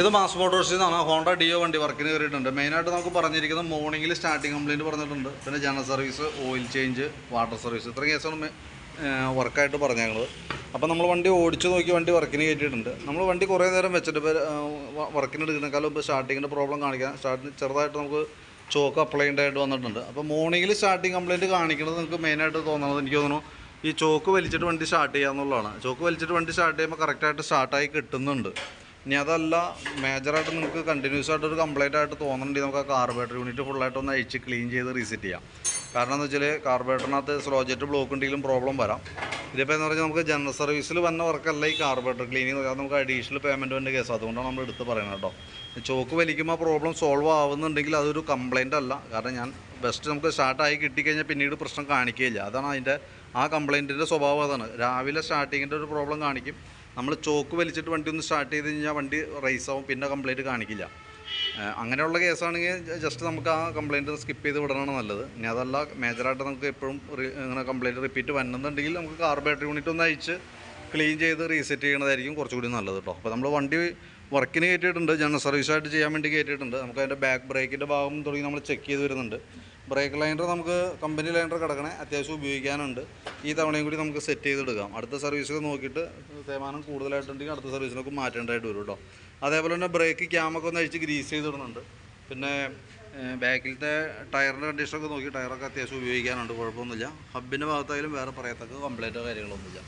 ഇത് മാസ് മോട്ടോഴ്സിൽ നിന്നാണ് Honda deo വണ്ടി വർക്കിന് കയറിയിട്ടുണ്ട് മെയിനായിട്ട് നമുക്ക് പറഞ്ഞിരിക്കുന്നത് മോർണിംഗിൽ സ്റ്റാർട്ടിംഗ് കംപ്ലയിന്റ് പറഞ്ഞിട്ടുണ്ട്. പിന്നെ general service oil change water service ഇത്രയും കേസാണ് വർക്കായിട്ട് പറഞ്ഞത് അപ്പം നമ്മൾ വണ്ടി ഓടിച്ചു നോക്കി വണ്ടി വർക്കിന് കയറ്റിയിട്ടുണ്ട് നമ്മൾ വണ്ടി കുറേ നേരം വെച്ചിട്ട് വർക്കിന് എടുക്കുന്നേക്കാളും ഇപ്പോൾ സ്റ്റാർട്ടിങ്ങിന്റെ പ്രോബ്ലം കാണിക്കാം. സ്റ്റാർട്ടിങ് ചെറുതായിട്ട് നമുക്ക് ചോക്ക് അപ്ലൈ ആയിട്ട് വന്നിട്ടുണ്ട്. അപ്പോൾ മോർണിംഗിൽ സ്റ്റാർട്ടിങ് കംപ്ലയിന്റ് കാണിക്കുന്നത് നിങ്ങൾക്ക് മെയിനായിട്ട് തോന്നുന്നത് എനിക്ക് തോന്നുന്നു ഈ ചോക്ക് വലിച്ചിട്ട് വണ്ടി സ്റ്റാർട്ട് ചെയ്യാന്നുള്ളതാണ്. ചോക്ക് വലിച്ചിട്ട് വണ്ടി സ്റ്റാർട്ട് ചെയ്യുമ്പോൾ കറക്റ്റായിട്ട് സ്റ്റാർട്ടായി കിട്ടുന്നുണ്ട്. ഇനി അതല്ല മേജറായിട്ട് നിങ്ങൾക്ക് കണ്ടിന്യൂസ് ആയിട്ട് ഒരു കംപ്ലൈന്റ് ആയിട്ട് തോന്നുന്നുണ്ടെങ്കിൽ നമുക്ക് ആ കാർബേറ്റർ യൂണിറ്റ് ഫുള്ളായിട്ട് ഒന്ന് അഴിച്ച് ക്ലീൻ ചെയ്ത് റീസെറ്റ് ചെയ്യാം. കാരണം എന്ന് വെച്ചാൽ കാർബേറ്ററിനകത്ത് സ്ലോജറ്റ് ബ്ലോക്ക് ഉണ്ടെങ്കിലും പ്രോബ്ലം വരാം. ഇതിപ്പോൾ എന്ന് പറഞ്ഞാൽ നമുക്ക് ജനറൽ സർവീസിൽ വന്ന വർക്കല്ല ഈ കാർബേറ്റർ ക്ലീനിങ് അത് നമുക്ക് അഡീഷണൽ പേയ്മെന്റ് വേണ്ട കേസ് അതുകൊണ്ടാണ് നമ്മൾ എടുത്ത് പറയുന്നത് കേട്ടോ. ചോക്ക് വലിക്കുമ്പോൾ പ്രോബ്ലം സോൾവ് ആവുന്നുണ്ടെങ്കിൽ അതൊരു കംപ്ലൈന്റ് അല്ല. കാരണം ഞാൻ ബെസ്റ്റ് നമുക്ക് സ്റ്റാർട്ടായി കിട്ടിക്കഴിഞ്ഞാൽ പിന്നീട് പ്രശ്നം കാണിക്കുകയില്ല. അതാണ് അതിന്റെ ആ കംപ്ലൈന്റിന്റെ സ്വഭാവം അതാണ്. രാവിലെ സ്റ്റാർട്ടിങ്ങിന്റെ ഒരു പ്രോബ്ലം കാണിക്കും. നമ്മൾ ചോക്ക് വലിച്ചിട്ട് വണ്ടി ഒന്ന് സ്റ്റാർട്ട് ചെയ്ത് കഴിഞ്ഞാൽ വണ്ടി റൈസ് ആവും പിന്നെ കംപ്ലൈന്റ് കാണിക്കില്ല. അങ്ങനെയുള്ള കേസാണെങ്കിൽ ജസ്റ്റ് നമുക്ക് ആ കംപ്ലൈന്റ് സ്കിപ്പ് ചെയ്ത് വിടണമാണ് നല്ലത്. ഇനി അതല്ല മേജറായിട്ട് നമുക്ക് എപ്പോഴും ഇങ്ങനെ കംപ്ലൈന്റ് റിപ്പീറ്റ് വരണമെന്നുണ്ടെങ്കിൽ നമുക്ക് കാർബേറ്റർ യൂണിറ്റ് ഒന്ന് അയച്ച് ക്ലീൻ ചെയ്ത് റീസെറ്റ് ചെയ്യണതായിരിക്കും കുറച്ചുകൂടി നല്ലത് കേട്ടോ അപ്പോൾ നമ്മൾ വണ്ടി വർക്കിന് കയറ്റിയിട്ടുണ്ട് ജനറൽ സർവീസായിട്ട് ചെയ്യാൻ വേണ്ടി കയറ്റിയിട്ടുണ്ട്. നമുക്ക് അതിന്റെ ബാക്ക് ബ്രേക്കിന്റെ ഭാഗം തുടങ്ങി നമ്മൾ ചെക്ക് ചെയ്ത് വരുന്നുണ്ട്. ബ്രേക്ക് ലൈനർ നമുക്ക് കമ്പനി ലൈനർ കിടക്കണേ അത്യാവശ്യം ഉപയോഗിക്കാനുണ്ട്. ഈ തവണയും കൂടി നമുക്ക് സെറ്റ് ചെയ്തെടുക്കാം. അടുത്ത സർവീസ് നോക്കിയിട്ട് തേമാനം കൂടുതലായിട്ടുണ്ടെങ്കിൽ അടുത്ത സർവീസിനൊക്കെ മാറ്റേണ്ടതായിട്ട് വരും കേട്ടോ അതേപോലെ തന്നെ ബ്രേക്ക് ക്യാമൊക്കെ ഒന്ന് അഴിച്ച് ഗ്രീസ് ചെയ്തിടുന്നുണ്ട്. പിന്നെ ബാക്കിലത്തെ ടയറിന്റെ കണ്ടീഷനൊക്കെ നോക്കി ടയറൊക്കെ അത്യാവശ്യം ഉപയോഗിക്കാനുണ്ട് കുഴപ്പമൊന്നുമില്ല. ഹബിന്റെ ഭാഗത്തായാലും വേറെ പറയത്തക്ക കംപ്ലൈന്റോ കാര്യങ്ങളൊന്നുമില്ല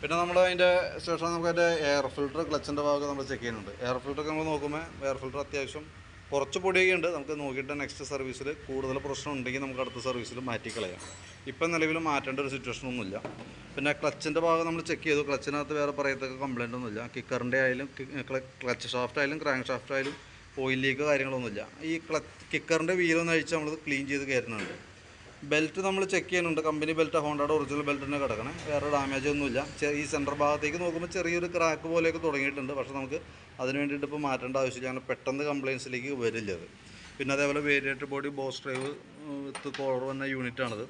പിന്നെ നമ്മൾ അതിന്റെ ശേഷം നമുക്ക് അതിന്റെ എയർ ഫിൽറ്റർ ക്ലച്ചിന്റെ ഭാഗം നമ്മൾ ചെക്ക് ചെയ്യുന്നുണ്ട്. എയർ ഫിൽറ്റർ നമ്മൾ നോക്കുമ്പോൾ എയർ ഫിൽറ്റർ അത്യാവശ്യം കുറച്ച് പൊടിയൊക്കെ ഉണ്ട്. നമുക്ക് നോക്കിയിട്ട് നെക്സ്റ്റ് സർവീസിൽ കൂടുതൽ പ്രശ്നം ഉണ്ടെങ്കിൽ നമുക്ക് അടുത്ത സർവീസിൽ മാറ്റിക്കളയാം ഇപ്പം നിലവിൽ മാറ്റേണ്ട ഒരു സിറ്റുവേഷൻ ഒന്നുമില്ല. പിന്നെ ക്ലച്ചിന്റെ ഭാഗം നമ്മൾ ചെക്ക് ചെയ്തു. ക്ലച്ചിനകത്ത് വേറെ പറയത്തൊക്കെ കംപ്ലൈന്റ് ഒന്നുമില്ല. കിക്കറിന്റെ ആയാലും ക്ലച്ച് ഷാഫ്റ്റ് ആയാലും ക്രാങ്ക് ഷാഫ്റ്റ് ആയാലും ഓയിൽ ലീക്ക് കാര്യങ്ങളൊന്നുമില്ല. ഈ ക്ലച്ച് കിക്കറിന്റെ വീലൊന്ന് അഴിച്ച് നമ്മൾ ക്ലീൻ ചെയ്ത് കയറ്റുന്നുണ്ട്. ബെൽറ്റ് നമ്മൾ ചെക്ക് ചെയ്യുന്നുണ്ട്. കമ്പനി ബെൽറ്റ് ഹോണ്ടയുടെ ഒറിജിനൽ ബെൽറ്റ് തന്നെ കിടക്കണേ. വേറെ ഡാമേജ് ഒന്നുമില്ല. ഈ സെന്റർ ഭാഗത്തേക്ക് നോക്കുമ്പോൾ ചെറിയൊരു ക്രാക്ക് പോലെയൊക്കെ തുടങ്ങിയിട്ടുണ്ട്. പക്ഷേ നമുക്ക് അതിന് വേണ്ടിയിട്ട് ഇപ്പോൾ മാറ്റേണ്ട ആവശ്യമില്ല. അങ്ങനെ പെട്ടെന്ന് കംപ്ലയിൻസിലേക്ക് വരില്ല അത്. പിന്നെ അതേപോലെ variator body boss drive with collar വന്ന യൂണിറ്റാണിത്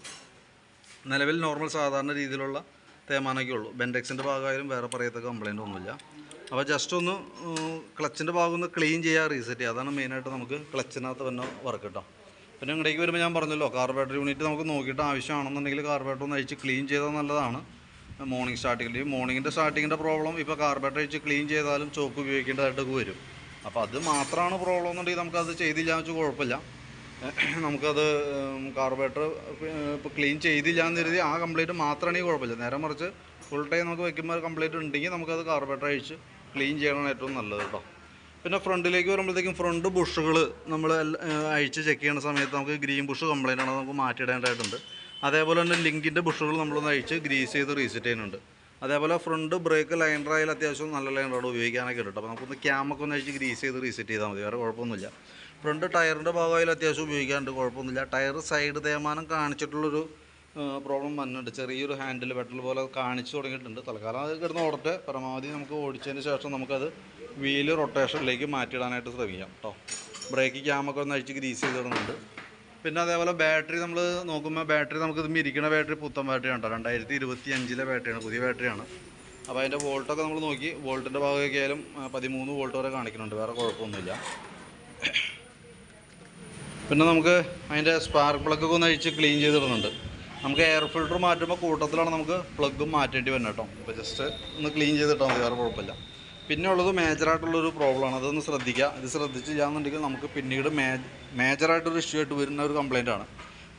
നിലവിൽ നോർമൽ സാധാരണ രീതിയിലുള്ള തേമാനൊക്കെ ഉള്ളൂ. ബെൻഡെക്സിന്റെ ഭാഗമായാലും വേറെ പറയത്തക്ക കംപ്ലയിന്റ് ഒന്നുമില്ല. അപ്പോൾ ജസ്റ്റ് ഒന്ന് ക്ലച്ചിന്റെ ഭാഗം ഒന്ന് ക്ലീൻ ചെയ്യുക റീസെറ്റ് ചെയ്യുക അതാണ് മെയിനായിട്ട് നമുക്ക് ക്ലച്ചിനകത്ത് തന്നെ വർക്ക് കിട്ടാം പിന്നെ ഇങ്ങോട്ടേക്ക് വരുമ്പോൾ ഞാൻ പറഞ്ഞല്ലോ കാർബേറ്റർ യൂണിറ്റ് നമുക്ക് നോക്കിയിട്ട് ആവശ്യമാണെന്നുണ്ടെങ്കിൽ കാർബേറ്റർ ഒന്ന് അഴിച്ച് ക്ലീൻ ചെയ്താൽ നല്ലതാണ്. മോർണിംഗ് സ്റ്റാർട്ടിങ്ങിൽ മോർണിംഗിന്റെ സ്റ്റാർട്ടിങ്ങിന്റെ പ്രോബ്ലം ഇപ്പോൾ കാർബേറ്റർ അഴിച്ച് ക്ലീൻ ചെയ്താലും ചോക്ക് ഉപയോഗിക്കേണ്ടതായിട്ടൊക്കെ വരും. അപ്പോൾ അത് മാത്രമാണ് പ്രോബ്ലം എന്നുണ്ടെങ്കിൽ നമുക്കത് ചെയ്തില്ല വെച്ചാൽ കുഴപ്പമില്ല. നമുക്കത് കാർബേറ്റർ ഇപ്പോൾ ക്ലീൻ ചെയ്തില്ല എന്ന് കരുതി ആ കംപ്ലൈന്റ് മാത്രമാണെങ്കിൽ കുഴപ്പമില്ല. നേരെ മറിച്ച് ഫുൾ ടൈം നമുക്ക് വയ്ക്കുമ്പോൾ കംപ്ലൈന്റ് ഉണ്ടെങ്കിൽ നമുക്കത് കാർബേറ്റർ അഴിച്ച് ക്ലീൻ ചെയ്യണമാണ് ഏറ്റവും നല്ലത് കേട്ടോ. പിന്നെ ഫ്രണ്ടിലേക്ക് വരുമ്പോഴത്തേക്കും ഫ്രണ്ട് ബുഷുകൾ നമ്മൾ അഴിച്ച് ചെക്ക് ചെയ്യുന്ന സമയത്ത് നമുക്ക് ഗ്രീൻ ബുഷ് കംപ്ലൈന്റ് ആണ് നമുക്ക് മാറ്റിയിടേണ്ടതായിട്ടുണ്ട്. അതേപോലെ തന്നെ ലിങ്കിന്റെ ബുഷുകൾ നമ്മളൊന്ന് അഴിച്ച് ഗ്രീസ് ചെയ്ത് റീസെറ്റ് ചെയ്യുന്നുണ്ട്. അതേപോലെ ഫ്രണ്ട് ബ്രേക്ക് ലൈനർ ആയാലും അത്യാവശ്യം നല്ല ലൈനറാണ് ഉപയോഗിക്കാനൊക്കെ ഉണ്ട്. അപ്പോൾ നമുക്കൊന്ന് ക്യാമൊക്കെ ഒന്ന് അഴിച്ച് ഗ്രീസ് ചെയ്ത് റീസെറ്റ് ചെയ്താൽ മതി. വേറെ കുഴപ്പമൊന്നുമില്ല. ഫ്രണ്ട് ടയറിന്റെ ഭാഗമായാലും അത്യാവശ്യം ഉപയോഗിക്കാനുണ്ട്. കുഴപ്പമൊന്നുമില്ല. ടയർ സൈഡ് തേമാനം കാണിച്ചിട്ടുള്ളൊരു പ്രോബ്ലം വന്നിട്ടുണ്ട്. ചെറിയൊരു ഹാൻഡിൽ പെട്ടൽ പോലെ കാണിച്ചു തുടങ്ങിയിട്ടുണ്ട്. തൽക്കാലം അത് കിടന്ന് ഓടട്ടെ. പരമാവധി നമുക്ക് ഓടിച്ചതിന് ശേഷം നമുക്കത് വീൽ റൊട്ടേഷനിലേക്ക് മാറ്റിയിടാനായിട്ട് ശ്രമിക്കാം കേട്ടോ ബ്രേക്ക് ക്യാമൊക്കെ ഒന്ന് അഴിച്ച് ഗ്രീസ് ചെയ്തിടുന്നുണ്ട് പിന്നെ അതേപോലെ ബാറ്ററി നമ്മൾ നോക്കുമ്പോൾ ബാറ്ററി നമുക്ക് ഇതുമ്പോൾ ഇരിക്കുന്ന ബാറ്ററി പുത്തൻ ബാറ്ററിയാണ് കേട്ടോ രണ്ടായിരത്തി ഇരുപത്തി അഞ്ചിലെ ബാറ്ററിയാണ് പുതിയ ബാറ്ററിയാണ് അപ്പോൾ അതിന്റെ വോൾട്ടൊക്കെ നമ്മൾ നോക്കി. വോൾട്ടിന്റെ ഭാഗമൊക്കെ ആയാലും പതിമൂന്ന് വോൾട്ട് വരെ കാണിക്കുന്നുണ്ട്. വേറെ കുഴപ്പമൊന്നുമില്ല. പിന്നെ നമുക്ക് അതിന്റെ സ്പാർക്ക് പ്ലഗ് ഒന്ന് അഴിച്ച് ക്ലീൻ ചെയ്തിടുന്നുണ്ട് നമുക്ക് എയർ ഫിൽട്ടർ മാറ്റുമ്പോൾ കൂട്ടത്തിലാണ് നമുക്ക് പ്ലഗും മാറ്റേണ്ടി വരുന്നത് കേട്ടോ അപ്പോൾ ജസ്റ്റ് ഒന്ന് ക്ലീൻ ചെയ്തിട്ടാൽ മതി വേറെ കുഴപ്പമില്ല. പിന്നെ ഉള്ളത് മേജറായിട്ടുള്ളൊരു പ്രോബ്ലമാണ് അതൊന്ന് ശ്രദ്ധിക്കുക ഇത് ശ്രദ്ധിച്ച് ചെയ്യാന്നുണ്ടെങ്കിൽ നമുക്ക് പിന്നീട് മേ മേജറായിട്ടൊരു ഇഷ്യൂ ആയിട്ട് വരുന്ന ഒരു കംപ്ലൈന്റ് ആണ്.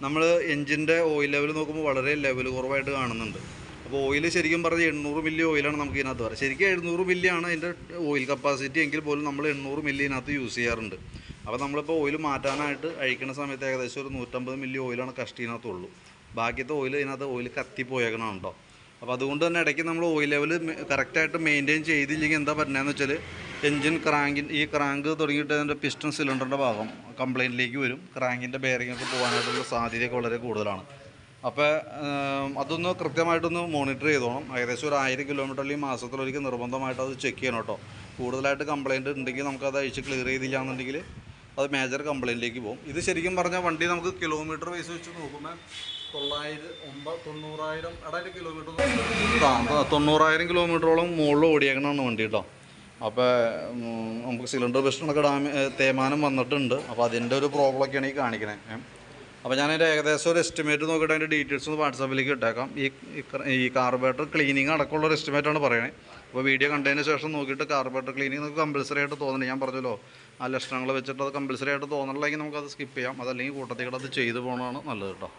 നമ്മൾ എഞ്ചിന്റെ ഓയിൽ ലെവൽ നോക്കുമ്പോൾ വളരെ ലെവൽ കുറവായിട്ട് കാണുന്നുണ്ട്. അപ്പോൾ ഓയിൽ ശരിക്കും പറഞ്ഞാൽ എണ്ണൂറ് മില്ലി ഓയിലാണ് നമുക്ക് ഇതിനകത്ത് പറയുക ശരിക്കും എഴുന്നൂറ് ആണ് അതിന്റെ ഓയിൽ കപ്പാസിറ്റി എങ്കിൽ പോലും നമ്മൾ എണ്ണൂറ് മില്ലി ഇതിനകത്ത് യൂസ് ചെയ്യാറുണ്ട്. അപ്പോൾ നമ്മളിപ്പോൾ ഓയിൽ മാറ്റാനായിട്ട് അഴിക്കുന്ന സമയത്ത് ഏകദേശം ഒരു നൂറ്റമ്പത് മില്ലി ഓയിലാണ് കഷ്ടിനകത്തുള്ളൂ. ബാക്കിയത്തെ ഓയിൽ ഇതിനകത്ത് ഓയിൽ കത്തിപ്പോയേക്കണം കേട്ടോ അപ്പോൾ അതുകൊണ്ട് തന്നെ ഇടയ്ക്ക് നമ്മൾ ഓയിൽ ലെവൽ കറക്റ്റായിട്ട് മെയിന്റെയിൻ ചെയ്തില്ലെങ്കിൽ എന്താ പറ്റുന്നതെന്ന് വെച്ചാൽ എൻജിൻ ക്രാങ്കിൻ ഈ ക്രാങ്ക് തുടങ്ങിയിട്ട് അതിന്റെ പിസ്റ്റൺ സിലിണ്ടറിന്റെ ഭാഗം കംപ്ലയിന്റിലേക്ക് വരും. ക്രാങ്കിന്റെ ബെയറിംഗ് ഒക്കെ പോകാനായിട്ടുള്ള സാധ്യതയൊക്കെ വളരെ കൂടുതലാണ്. അപ്പോൾ അതൊന്ന് കൃത്യമായിട്ടൊന്ന് മോണിറ്റർ ചെയ്തോണം. ഏകദേശം ഒരു ആയിരം കിലോമീറ്റർ അല്ലെങ്കിൽ മാസത്തിലൊരിക്കൽ നിർബന്ധമായിട്ട് അത് ചെക്ക് ചെയ്യണം കേട്ടോ. കൂടുതലായിട്ട് കംപ്ലയിന്റ് ഉണ്ടെങ്കിൽ നമുക്കത് അഴിച്ച് ക്ലിയർ ചെയ്തില്ല എന്നുണ്ടെങ്കിൽ അത് മേജർ കംപ്ലയിന്റിലേക്ക് പോകും. ഇത് ശരിക്കും പറഞ്ഞാൽ വണ്ടി നമുക്ക് കിലോമീറ്റർ വൈസ് വെച്ച് നോക്കുമ്പോൾ തൊള്ളായിരം ഒമ്പത് തൊണ്ണൂറായിരം അടായിരം കിലോമീറ്റർ തൊണ്ണൂറായിരം കിലോമീറ്ററോളം മുകളിൽ ഓടിയേക്കണമാണ് വണ്ടി കേട്ടോ അപ്പോൾ നമുക്ക് സിലിണ്ടർ പ്രശ്നങ്ങളൊക്കെ ഡാമേ തേമാനം വന്നിട്ടുണ്ട്. അപ്പോൾ അതിന്റെ ഒരു പ്രോബ്ലമൊക്കെയാണ് ഈ കാണിക്കണേ. അപ്പോൾ ഞാൻ അതിന്റെ ഏകദേശം ഒരു എസ്റ്റിമേറ്റ് നോക്കിയിട്ട് അതിന്റെ ഡീറ്റെയിൽസ് ഒന്ന് വാട്സാപ്പിലേക്ക് ഇട്ടേക്കാം. ഈ ഈ കാർബേറ്റർ ക്ലീനിങ് അടക്കമുള്ള ഒരു എസ്റ്റിമേറ്റാണ് പറയണേ. അപ്പോൾ വീഡിയോ കണ്ടതിന് ശേഷം നോക്കിയിട്ട് കാർബേറ്റർ ക്ലീനിങ് നമുക്ക് കമ്പൽസറി ആയിട്ട് തോന്നണം. ഞാൻ പറഞ്ഞല്ലോ ആ ലക്ഷണങ്ങൾ വെച്ചിട്ട് അത് കമ്പൽസറി ആയിട്ട് തോന്നണില്ലെങ്കിൽ നമുക്കത് സ്കിപ്പ് ചെയ്യാം. അതല്ലെങ്കിൽ കൂട്ടത്തിൽ കൂടെ അത് ചെയ്തു പോകണമാണ് നല്ലത് കേട്ടോ